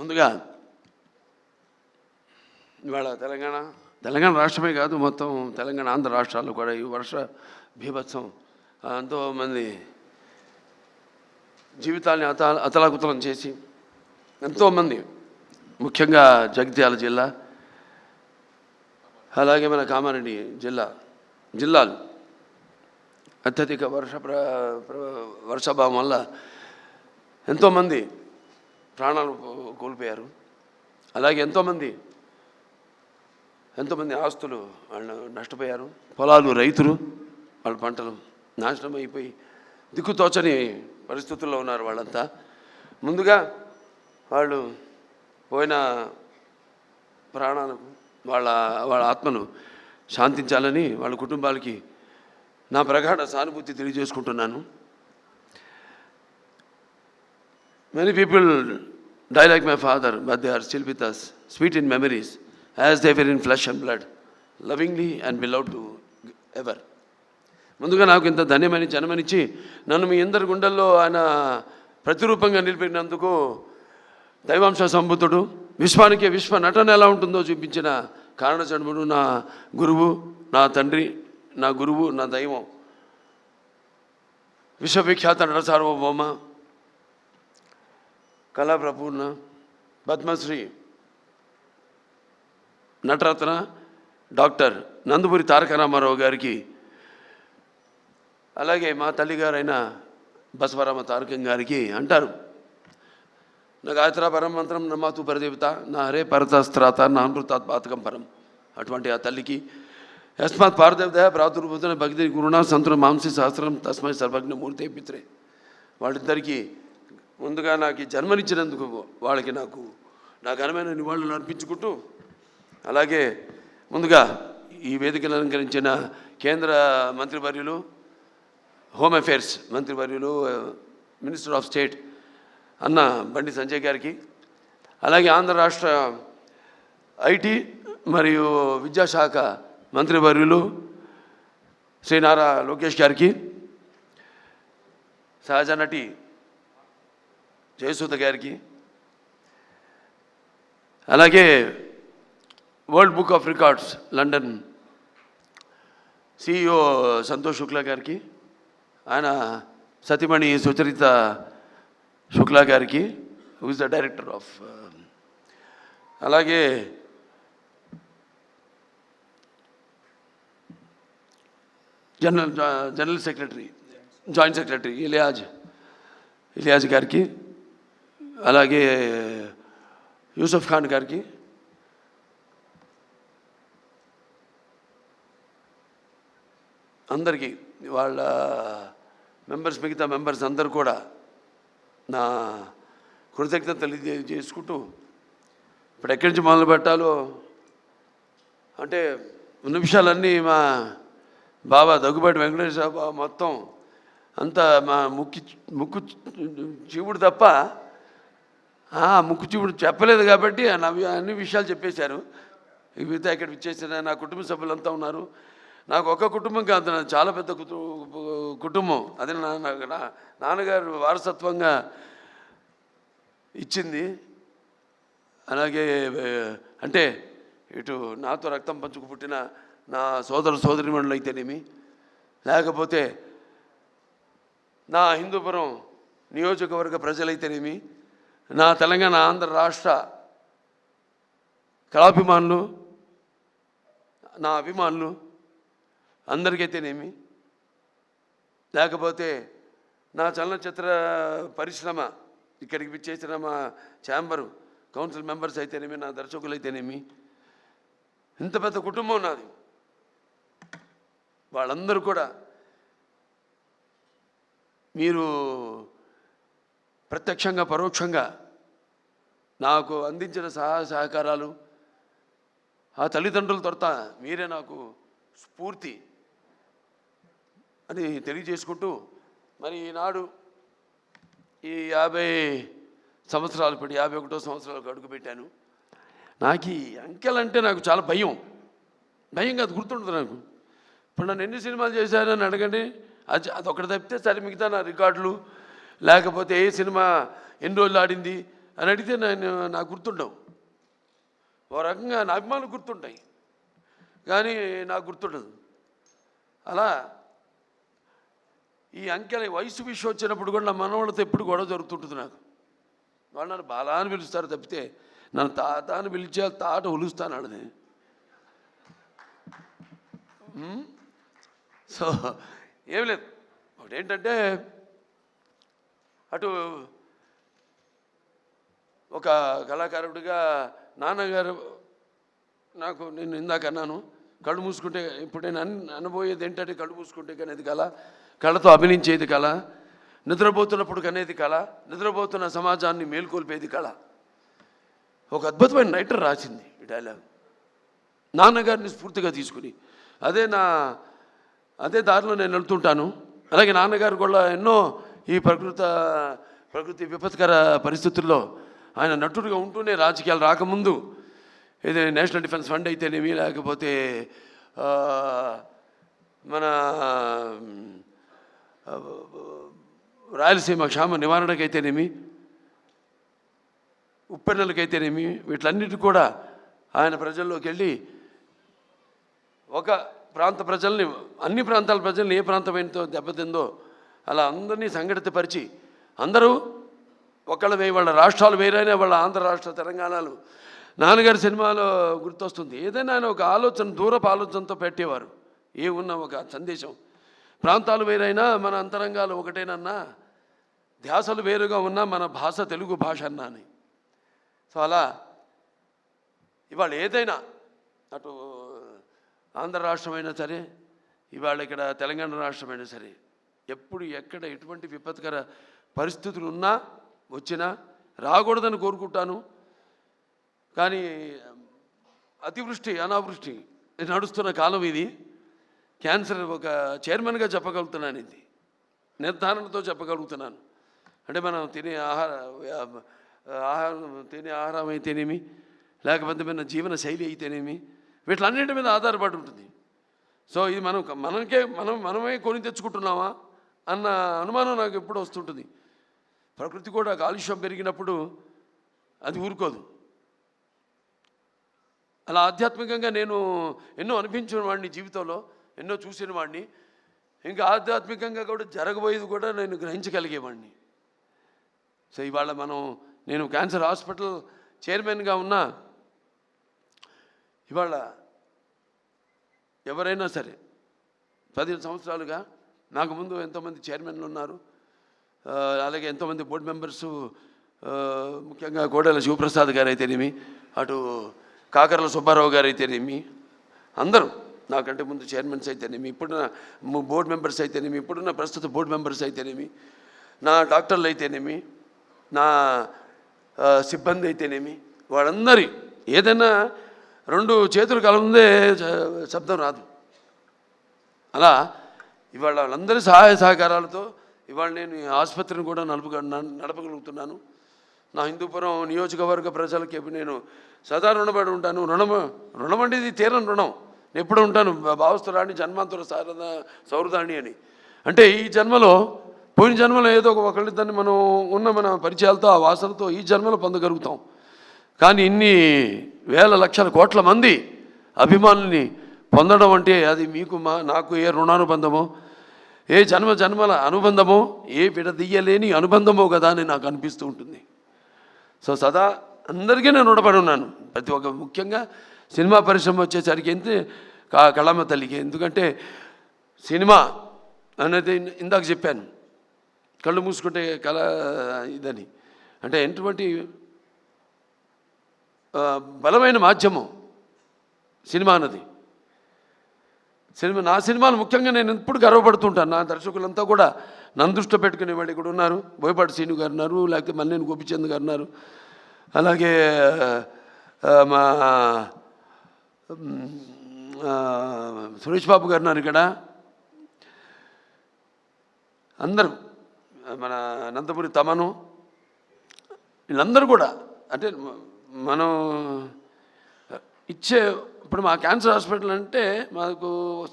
ముందుగా ఇవాళ తెలంగాణ తెలంగాణ రాష్ట్రమే కాదు మొత్తం తెలంగాణ ఆంధ్ర రాష్ట్రాలు కూడా ఈ వర్ష భీభత్సం ఎంతోమంది జీవితాల్ని అత అతలాకుతలం చేసి ఎంతోమంది ముఖ్యంగా జగిత్యాల జిల్లా అలాగే మన కామారెడ్డి జిల్లా జిల్లాలు అత్యధిక వర్ష ప్ర వర్షాభావం వల్ల ఎంతోమంది ప్రాణాలు కోల్పోయారు అలాగే ఎంతోమంది ఎంతోమంది ఆస్తులు వాళ్ళు నష్టపోయారు పొలాలు రైతులు వాళ్ళ పంటలు నాశనం అయిపోయి దిక్కుతోచని పరిస్థితుల్లో ఉన్నారు వాళ్ళంతా ముందుగా వాళ్ళు పోయిన ప్రాణాలకు వాళ్ళ వాళ్ళ ఆత్మను శాంతించాలని వాళ్ళ కుటుంబాలకి నా ప్రగాఢ సానుభూతి తెలియజేసుకుంటున్నాను Many people die like my father, but they are still with us, sweet in memories, as they were in and and blood, lovingly and beloved ever ముందుగా నాకు ఇంత ధన్యమైన జన్మనిచ్చి నన్ను మీ ఇందరి గుండెల్లో ఆయన ప్రతిరూపంగా నిలిపినందుకు దైవాంశ సంబుద్ధుడు విశ్వానికి విశ్వ నటన ఎలా ఉంటుందో చూపించిన కారణ కారణజన్ముడు నా గురువు నా తండ్రి నా గురువు నా దైవం విశ్వవిఖ్యాత నటసార్వభౌమ కళాప్రపూర్ణ పద్మశ్రీ నటరత్న డాక్టర్ నందమూరి తారక రామారావు గారికి అలాగే మా తల్లిగారైన బసవరామ తారకం గారికి అంటారు నా గాయత్ర పరం మంత్రం నమ్మాతు పరదేవత నా హరే పరతస్త్రాత నా అమృతాత్ పాతకం పరం అటువంటి ఆ తల్లికి యస్మాత్ పారదేవత ప్రాతుర్భూతున్న భక్తి గురుణ సంతులు మాంసి సహస్రం తస్మై సర్వజ్ఞమూర్తి పిత్రే వాళ్ళిద్దరికీ ముందుగా నాకు జన్మనిచ్చినందుకు వాళ్ళకి నాకు నా ఘనమైన నివాళులు అర్పించుకుంటూ అలాగే ముందుగా ఈ వేదికను అలంకరించిన కేంద్ర మంత్రివర్యులు హోమ్ అఫైర్స్ మంత్రివర్యులు మినిస్టర్ ఆఫ్ స్టేట్ అన్న బండి సంజయ్ గారికి అలాగే ఆంధ్ర రాష్ట్ర ఐటీ మరియు విద్యాశాఖ మంత్రివర్యులు శ్రీ నారా లోకేష్ గారికి సహజ నటి జయసుధ గారికి అలాగే world book of records London CEO Santosh Shukla గారికి ఆయన సతిమణి సుచరిత శుక్లా గారికి హూజ్ ద డైరెక్టర్ ఆఫ్ అలాగే general general secretary joint secretary Iliyaz Iliyaz గారికి అలాగే యూసఫ్ ఖాన్ గారికి అందరికీ వాళ్ళ మెంబర్స్ మిగతా మెంబర్స్ అందరు కూడా నా కృతజ్ఞత తెలియజేసుకుంటూ ఇప్పుడు ఎక్కడి నుంచి మొదలు పెట్టాలో అంటే నిమిషాలన్నీ మా బాబా దగ్గుబాటి వెంకటేశ్వర బాబా మొత్తం అంతా మా ముక్కు ముక్కు చీవుడు తప్ప ముక్కుచూపుడు చెప్పలేదు కాబట్టి అన్ని విషయాలు చెప్పేశారు మిగతా ఇక్కడ విచ్చేసిన నా కుటుంబ సభ్యులంతా ఉన్నారు నాకు ఒక కుటుంబం కాదు చాలా పెద్ద కుటుంబం అదే నా నాన్నగారు వారసత్వంగా ఇచ్చింది అలాగే అంటే ఇటు నాతో రక్తం పంచుకు పుట్టిన నా సోదర సోదరిమణులు అయితేనేమి లేకపోతే నా హిందూపురం నియోజకవర్గ ప్రజలైతేనేమి నా తెలంగాణ ఆంధ్ర రాష్ట్ర కళాభిమానులు నా అభిమానులు అందరికైతేనేమి లేకపోతే నా చలనచిత్ర పరిశ్రమ ఇక్కడికి విచ్చేసిన మా ఛాంబరు కౌన్సిల్ మెంబర్స్ అయితేనేమి నా దర్శకులు అయితేనేమి ఇంత పెద్ద కుటుంబం నాది వాళ్ళందరూ కూడా మీరు ప్రత్యక్షంగా పరోక్షంగా నాకు అందించిన సహాయ సహకారాలు ఆ తల్లిదండ్రుల తొరత మీరే నాకు స్ఫూర్తి అని తెలియజేసుకుంటూ మరి ఈనాడు ఈ యాభై సంవత్సరాలు పెట్టి యాభై ఒకటో సంవత్సరాలకు అడుగుపెట్టాను నాకు ఈ అంకెలంటే నాకు చాలా భయం భయం కాదు గుర్తుండదు నాకు ఇప్పుడు నన్ను ఎన్ని సినిమాలు చేశానని అడగండి అది అదొకటి తప్పితే సరే మిగతా నా రికార్డులు లేకపోతే ఏ సినిమా ఎన్ని రోజులు ఆడింది అని అడిగితే నేను నాకు గుర్తుండవు ఓ రకంగా నా అభిమానులు గుర్తుంటాయి కానీ నాకు గుర్తుండదు అలా ఈ అంకెల వయసు విషయం వచ్చినప్పుడు కూడా నా మనవాళ్ళతో ఎప్పుడు గొడవ జరుగుతుంటుంది నాకు వాళ్ళు నన్ను బాలా అని పిలుస్తారు తప్పితే నన్ను తాత అని పిలిచే తాట ఉలుస్తాను వాళ్ళని సో ఏం లేదు ఒకటేంటంటే అటు ఒక కళాకారుడిగా నాన్నగారు నాకు నేను ఇందాక అన్నాను కళ్ళు మూసుకుంటే ఇప్పుడు నేను అనబోయేది ఏంటంటే కళ్ళు మూసుకుంటే కనేది కళ కళతో అభినయించేది కళ నిద్రపోతున్నప్పుడు కనేది కళ నిద్రపోతున్న సమాజాన్ని మేల్కొల్పేది కళ ఒక అద్భుతమైన రైటర్ రాసింది ఈ డైలాగ్ నాన్నగారిని స్ఫూర్తిగా తీసుకుని అదే నా అదే దారిలో నేను వెళ్తుంటాను అలాగే నాన్నగారు కూడా ఎన్నో ఈ ప్రకృత ప్రకృతి విపత్కర పరిస్థితుల్లో ఆయన నటుడుగా ఉంటూనే రాజకీయాలు రాకముందు ఇది నేషనల్ డిఫెన్స్ ఫండ్ అయితేనేమి లేకపోతే మన రాయలసీమ క్షామ నివారణకైతేనేమి ఉప్పెన్నలకైతేనేమి వీటన్నిటి కూడా ఆయన ప్రజల్లోకి వెళ్ళి ఒక ప్రాంత ప్రజల్ని అన్ని ప్రాంతాల ప్రజల్ని ఏ ప్రాంతమైనతో దెబ్బతిందో అలా అందరినీ సంఘటితపరిచి అందరూ ఒకళ్ళ వేయి వాళ్ళ రాష్ట్రాలు వేరైన వాళ్ళ ఆంధ్ర రాష్ట్ర తెలంగాణలు నాన్నగారి సినిమాలో గుర్తొస్తుంది ఏదైనా ఆయన ఒక ఆలోచన దూరపు ఆలోచనతో పెట్టేవారు ఏమున్న ఒక సందేశం ప్రాంతాలు వేరైనా మన అంతరంగాలు ఒకటేనన్నా ధ్యాసలు వేరుగా ఉన్నా మన భాష తెలుగు భాష అన్నా అని సో అలా ఇవాళ ఏదైనా అటు ఆంధ్ర రాష్ట్రమైనా సరే ఇవాళ ఇక్కడ తెలంగాణ రాష్ట్రమైనా సరే ఎప్పుడు ఎక్కడ ఎటువంటి విపత్కర పరిస్థితులు ఉన్నా వచ్చినా రాకూడదని కోరుకుంటాను కానీ అతివృష్టి అనావృష్టి నడుస్తున్న కాలం ఇది క్యాన్సర్ ఒక చైర్మన్గా చెప్పగలుగుతున్నాను ఇది నిర్ధారణతో చెప్పగలుగుతున్నాను అంటే మనం తినే ఆహార ఆహారం తినే ఆహారం అయితేనేమి లేకపోతే మన జీవన శైలి అయితేనేమి వీటిలన్నింటి మీద ఆధారపడి ఉంటుంది సో ఇది మనం మనకే మనం మనమే కొని తెచ్చుకుంటున్నామా అన్న అనుమానం నాకు ఎప్పుడు వస్తుంటుంది ప్రకృతి కూడా కాలుష్యం పెరిగినప్పుడు అది ఊరుకోదు అలా ఆధ్యాత్మికంగా నేను ఎన్నో అనిపించిన వాడిని జీవితంలో ఎన్నో చూసిన వాడిని ఇంకా ఆధ్యాత్మికంగా కూడా జరగబోయేది కూడా నేను గ్రహించగలిగేవాడిని సో ఇవాళ మనం నేను క్యాన్సర్ హాస్పిటల్ చైర్మన్గా ఉన్నా ఇవాళ ఎవరైనా సరే పదిహేను సంవత్సరాలుగా నాకు ముందు ఎంతోమంది చైర్మన్లు ఉన్నారు అలాగే ఎంతోమంది బోర్డు మెంబర్స్ ముఖ్యంగా కోడెల శివప్రసాద్ గారు అయితేనేమి అటు కాకరల సుబ్బారావు గారు అయితేనేమి అందరూ నాకంటే ముందు చైర్మన్స్ అయితేనేమి ఇప్పుడున్న బోర్డు మెంబర్స్ అయితేనేమి ఇప్పుడున్న ప్రస్తుత బోర్డు మెంబర్స్ అయితేనేమి నా డాక్టర్లు అయితేనేమి నా సిబ్బంది అయితేనేమి వాళ్ళందరి ఏదైనా రెండు చేతులు కలముందే శబ్దం రాదు అలా ఇవాళ వాళ్ళందరి సహాయ సహకారాలతో ఇవాళ నేను ఈ ఆసుపత్రిని కూడా నలుపు నడపగలుగుతున్నాను నా హిందూపురం నియోజకవర్గ ప్రజలకి నేను సదా రుణపడి ఉంటాను రుణం రుణం అంటే ఇది తీరని రుణం నేను ఎప్పుడు ఉంటాను భావస్తురాణి జన్మాంతుర సారద సౌరదాణి అని అంటే ఈ జన్మలో పోయిన జన్మలో ఏదో ఒక ఒకళ్ళిద్దరిని మనం ఉన్న మన పరిచయాలతో ఆ వాసనతో ఈ జన్మలో పొందగలుగుతాం కానీ ఇన్ని వేల లక్షల కోట్ల మంది అభిమానుల్ని పొందడం అంటే అది మీకు మా నాకు ఏ రుణానుబంధమో ఏ జన్మ జన్మల అనుబంధమో ఏ విడదీయలేని అనుబంధమో కదా అని నాకు అనిపిస్తూ ఉంటుంది సో సదా అందరికీ నేను ఉండబడి ఉన్నాను ప్రతి ఒక్క ముఖ్యంగా సినిమా పరిశ్రమ వచ్చేసరికి ఎంత కళమ తల్లికి ఎందుకంటే సినిమా అనేది ఇందాక చెప్పాను కళ్ళు మూసుకుంటే కళ ఇదని అంటే ఎటువంటి బలమైన మాధ్యమం సినిమా అన్నది సినిమా నా సినిమాలు ముఖ్యంగా నేను ఎప్పుడు గర్వపడుతుంటాను నా దర్శకులంతా కూడా నందుష్ట దృష్టి పెట్టుకునే వాళ్ళు ఇక్కడ ఉన్నారు బోయపాటి శ్రీను గారు ఉన్నారు లేకపోతే మల్లేని గోపిచంద్ గారు ఉన్నారు అలాగే మా సురేష్ బాబు గారు ఉన్నారు ఇక్కడ అందరూ మన అనంతపురి తమను వీళ్ళందరూ కూడా అంటే మనం ఇచ్చే ఇప్పుడు మా క్యాన్సర్ హాస్పిటల్ అంటే మాకు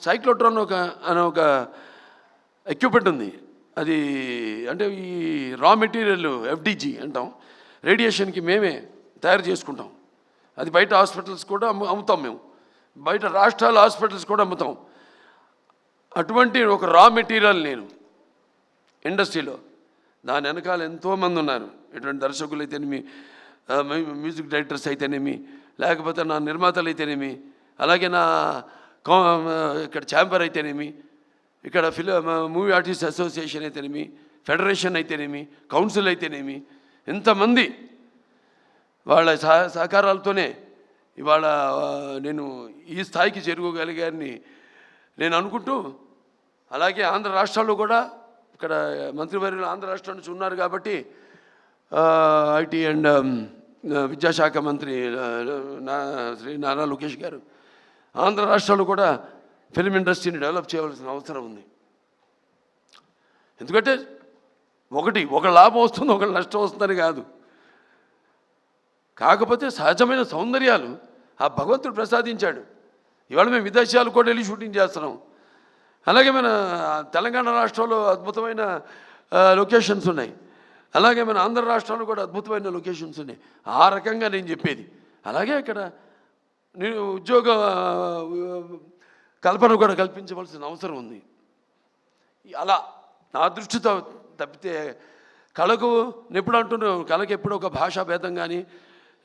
సైక్లోట్రాన్ ఒక అనే ఒక ఎక్విప్మెంట్ ఉంది అది అంటే ఈ రా మెటీరియల్ ఎఫ్డిజి అంటాం రేడియేషన్కి మేమే తయారు చేసుకుంటాం అది బయట హాస్పిటల్స్ కూడా అమ్ము అమ్ముతాం మేము బయట రాష్ట్రాల హాస్పిటల్స్ కూడా అమ్ముతాం అటువంటి ఒక రా మెటీరియల్ నేను ఇండస్ట్రీలో దాని వెనకాల ఎంతోమంది ఉన్నారు ఇటువంటి దర్శకులు అయితేనేమి మ్యూజిక్ డైరెక్టర్స్ అయితేనేమి లేకపోతే నా నిర్మాతలు అయితేనేమి అలాగే నా ఇక్కడ ఛాంబర్ అయితేనేమి ఇక్కడ ఫిల్ మూవీ ఆర్టిస్ట్ అసోసియేషన్ అయితేనేమి ఫెడరేషన్ అయితేనేమి కౌన్సిల్ అయితేనేమి ఇంతమంది వాళ్ళ సహ సహకారాలతోనే ఇవాళ నేను ఈ స్థాయికి చేరుకోగలిగారని నేను అనుకుంటూ అలాగే ఆంధ్ర రాష్ట్రాల్లో కూడా ఇక్కడ మంత్రివర్యులు ఆంధ్ర రాష్ట్రం నుంచి ఉన్నారు కాబట్టి ఐటీ అండ్ విద్యాశాఖ మంత్రి శ్రీ నారా లోకేష్ గారు ఆంధ్ర రాష్ట్రాలు కూడా ఫిల్మ్ ఇండస్ట్రీని డెవలప్ చేయవలసిన అవసరం ఉంది ఎందుకంటే ఒకటి ఒక లాభం వస్తుంది ఒక నష్టం వస్తుందని కాదు కాకపోతే సహజమైన సౌందర్యాలు ఆ భగవంతుడు ప్రసాదించాడు ఇవాళ మేము విదేశాలు కూడా వెళ్ళి షూటింగ్ చేస్తున్నాం అలాగే మన తెలంగాణ రాష్ట్రంలో అద్భుతమైన లొకేషన్స్ ఉన్నాయి అలాగే మన ఆంధ్ర రాష్ట్రాలు కూడా అద్భుతమైన లొకేషన్స్ ఉన్నాయి ఆ రకంగా నేను చెప్పేది అలాగే ఇక్కడ నేను ఉద్యోగ కల్పన కూడా కల్పించవలసిన అవసరం ఉంది అలా నా దృష్టితో తప్పితే కళకు ఎప్పుడు అంటున్నా కళకి ఎప్పుడు ఒక భాషా భేదం కానీ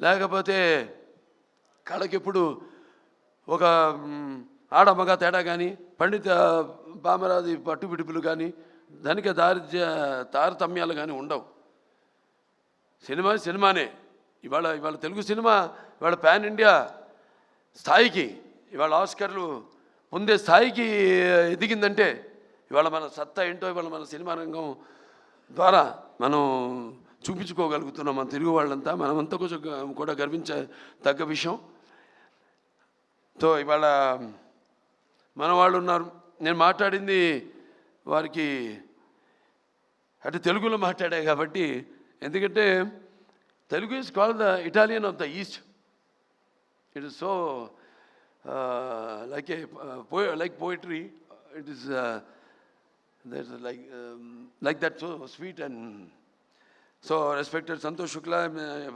లేకపోతే కళకి ఎప్పుడు ఒక ఆడమగ తేడా కానీ పండిత భామరాది పట్టుబిడుపులు కానీ దానికి దారి తారతమ్యాలు కానీ ఉండవు సినిమా సినిమానే ఇవాళ ఇవాళ తెలుగు సినిమా ఇవాళ పాన్ ఇండియా స్థాయికి ఇవాళ ఆస్కర్లు పొందే స్థాయికి ఎదిగిందంటే ఇవాళ మన సత్తా ఏంటో ఇవాళ మన సినిమా రంగం ద్వారా మనం చూపించుకోగలుగుతున్నాం మన తెలుగు వాళ్ళంతా మనమంతా కొంచెం కూడా గర్వించ తగ్గ విషయం తో ఇవాళ మన వాళ్ళు ఉన్నారు నేను మాట్లాడింది వారికి అంటే తెలుగులో మాట్లాడే కాబట్టి ఎందుకంటే Telugu is call the Italian of the East it is so like a like poetry it is there's like um, like that so sweet and so respected Santosh Shukla uh,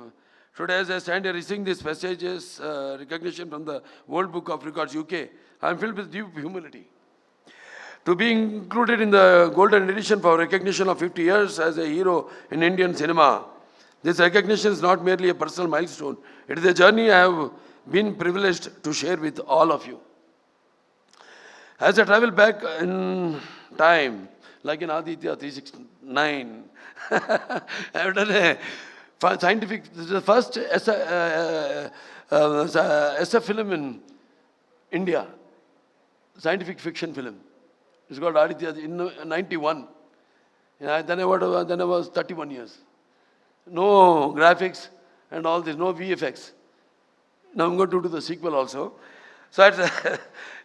today as I stand here receiving this prestigious uh, recognition from the World Book of Records UK I am filled with deep humility to be included in the golden edition for recognition of 50 years as a hero in Indian cinema. This recognition is not merely a personal milestone, it is a journey I have been privileged to share with all of you. As I travel back in time, like in Aditya 369, I have done a scientific, this is the first SF uh, uh, uh film in India, scientific fiction film. It's called Aditya in 91. then, I was, then I was 31 years. No graphics and all this, no VFX. Now I'm going to do the sequel also. So at,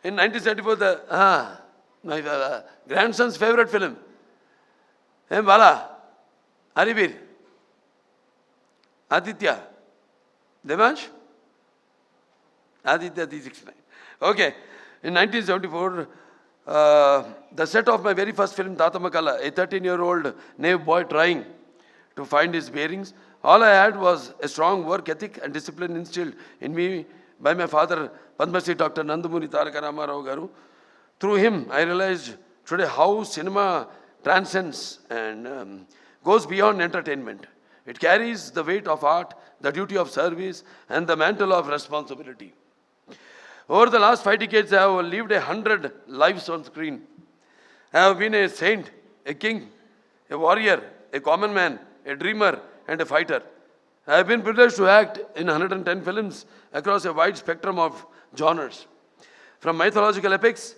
in 1974, the, ah, my uh, grandson's favorite film, Hey Bala, Haribir, Aditya, Devansh, Aditya D69. Okay, in 1974, the set of my very first film Tatammakala a thirteen year old naive boy trying to find his bearings all I had was a strong work ethic and discipline instilled in me by my father Padmashri doctor Nandamuri Taraka Ramarao garu through him I realised today how cinema transcends and goes beyond entertainment it carries the weight of art the duty of service and the mental of responsibility Over the last five decades, I have lived a hundred lives on screen. I have been a saint, a king, a warrior, a common man, a dreamer, and a fighter. I have been privileged to act in 110 films across a wide spectrum of genres. From mythological epics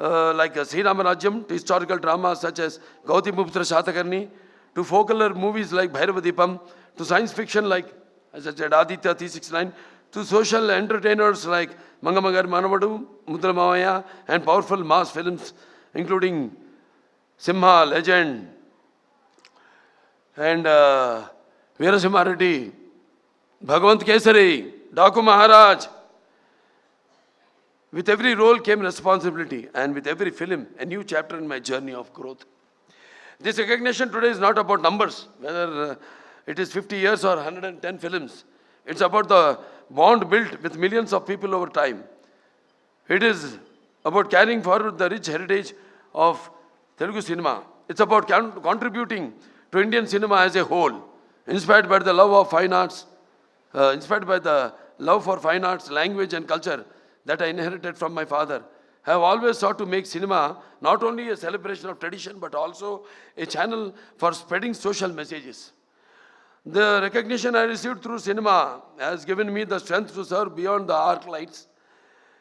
uh, like uh, Sri Ramarajyam to historical dramas such as Gauti Shatakarni to folklore movies like Bhairava Deepam to science fiction like, as I said, Aditya 369 to social entertainers like Mangamagar Manavadu, Mudramamaya, and powerful mass films including Simha, Legend, and uh, Veerasimha Reddy, Bhagavant Kesari, Daku Maharaj. With every role came responsibility, and with every film, a new chapter in my journey of growth. This recognition today is not about numbers, whether uh, it is 50 years or 110 films. It's about the bond built with millions of people over time. It is about carrying forward the rich heritage of Telugu cinema. It's about contributing to Indian cinema as a whole, inspired by the love of fine arts, uh, inspired by the love for fine arts, language and culture that I inherited from my father. I have always sought to make cinema not only a celebration of tradition but also a channel for spreading social messages. The recognition I received through cinema has given me the strength to serve beyond the arc lights.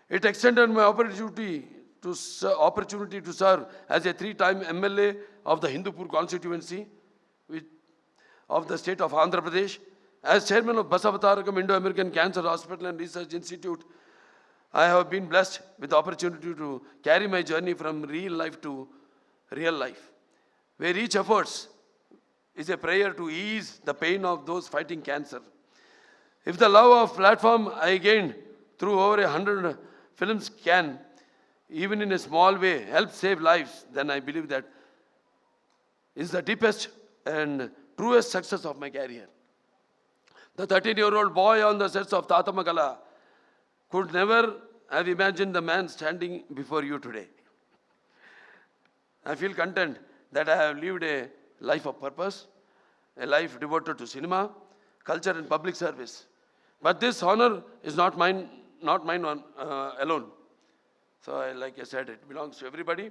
It extended my opportunity to, opportunity to serve as a three-time MLA of the Hindupur constituency of the state of Andhra Pradesh. As chairman of Basavatarakam Indo-American Cancer Hospital and Research Institute, I have been blessed with the opportunity to carry my journey from real life to real life, where each efforts is a prayer to ease the pain of those fighting cancer. If the love of platform I gained through over a hundred films can, even in a small way, help save lives, then I believe that is the deepest and truest success of my career. The 13-year-old boy on the sets of Tatamagala could never have imagined the man standing before you today. I feel content that I have lived a life of purpose, a life devoted to cinema, culture and public service. But this honor is not mine, not mine on, uh, alone. So I, like I said, it belongs to everybody.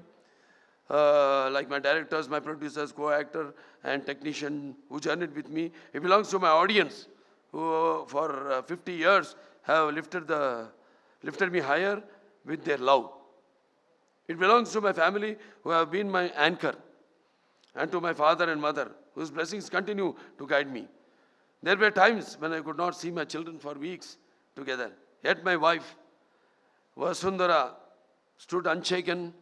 Uh, like my directors, my producers, co-actor and technician who journeyed with me. It belongs to my audience who uh, for uh, 50 years have lifted, the, lifted me higher with their love. It belongs to my family who have been my anchor and to my father and mother, whose blessings continue to guide me. There were times when I could not see my children for weeks together. Yet my wife, Vasundara, stood unshaken,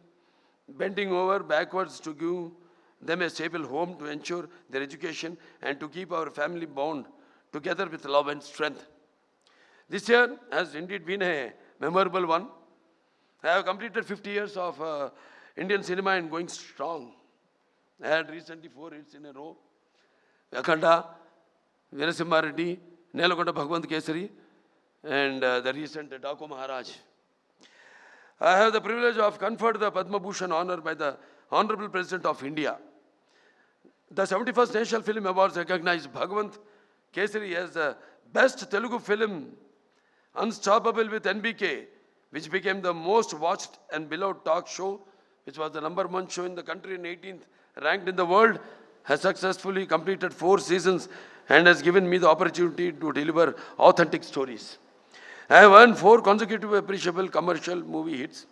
bending over backwards to give them a stable home to ensure their education and to keep our family bound together with love and strength. This year has indeed been a memorable one. I have completed 50 years of uh, Indian cinema and going strong. I had recently four hits in a row. Akanda, Virasimha Reddy, Nelokonda Bhagwant Kesari, and uh, the recent uh, Dako Maharaj. I have the privilege of conferred the Padma Bhushan honor by the Honorable President of India. The 71st National Film Awards recognized Bhagwant Kesari as the best Telugu film, Unstoppable with NBK, which became the most watched and beloved talk show, which was the number one show in the country in 18th ranked in the world, has successfully completed four seasons and has given me the opportunity to deliver authentic stories. I have earned four consecutive appreciable commercial movie hits.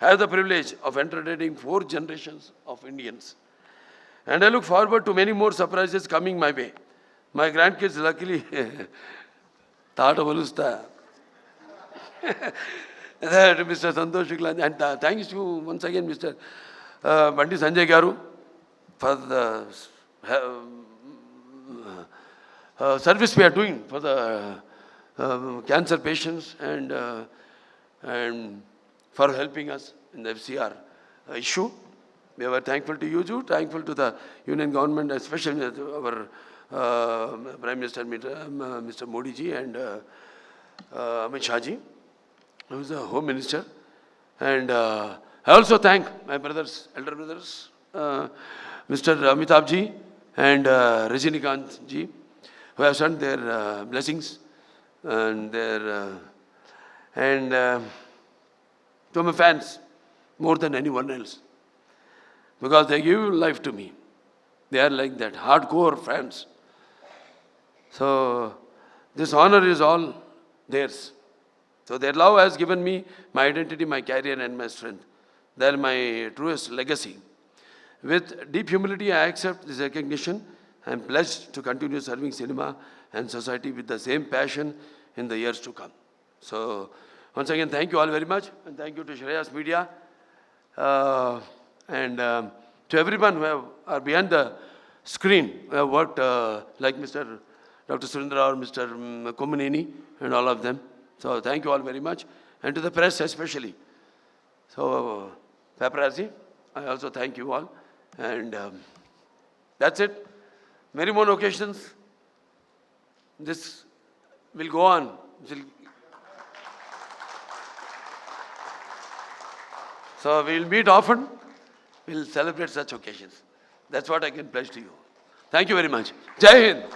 I have the privilege of entertaining four generations of Indians. And I look forward to many more surprises coming my way. My grandkids luckily thought of Alusta. that Mr. Santosh Shukla. And uh, thanks to once again Mr. Uh, Bandi Sanjay Garu for the uh, uh, service we are doing for the uh, cancer patients and, uh, and for helping us in the FCR issue. We were thankful to you, too, thankful to the Union government, especially our uh, Prime Minister, uh, Mr. Modi ji, and uh, uh, Amit Shah ji, who is the Home Minister. And I also thank my brothers, elder brothers. Mr. Amitabh ji and uh, Rajinikanth ji, who have sent their uh, blessings and their uh, and uh, to my fans more than anyone else because they give life to me. They are like that, hardcore fans. So this honor is all theirs. So their love has given me my identity, my career, and my strength. They are my truest legacy. With deep humility, I accept this recognition and pledge to continue serving cinema and society with the same passion in the years to come. So, once again, thank you all very much, and thank you to Shreyas Media uh, and um, to everyone who have, are behind the screen, who have worked uh, like Mr. Dr. Surendra or Mr. Kumanini and all of them. So, thank you all very much, and to the press especially. So, paparazzi, I also thank you all. And um, that's it. Many more occasions. This will go on. So we'll meet often. We'll celebrate such occasions. That's what I can pledge to you. Thank you very much. Jai Hind.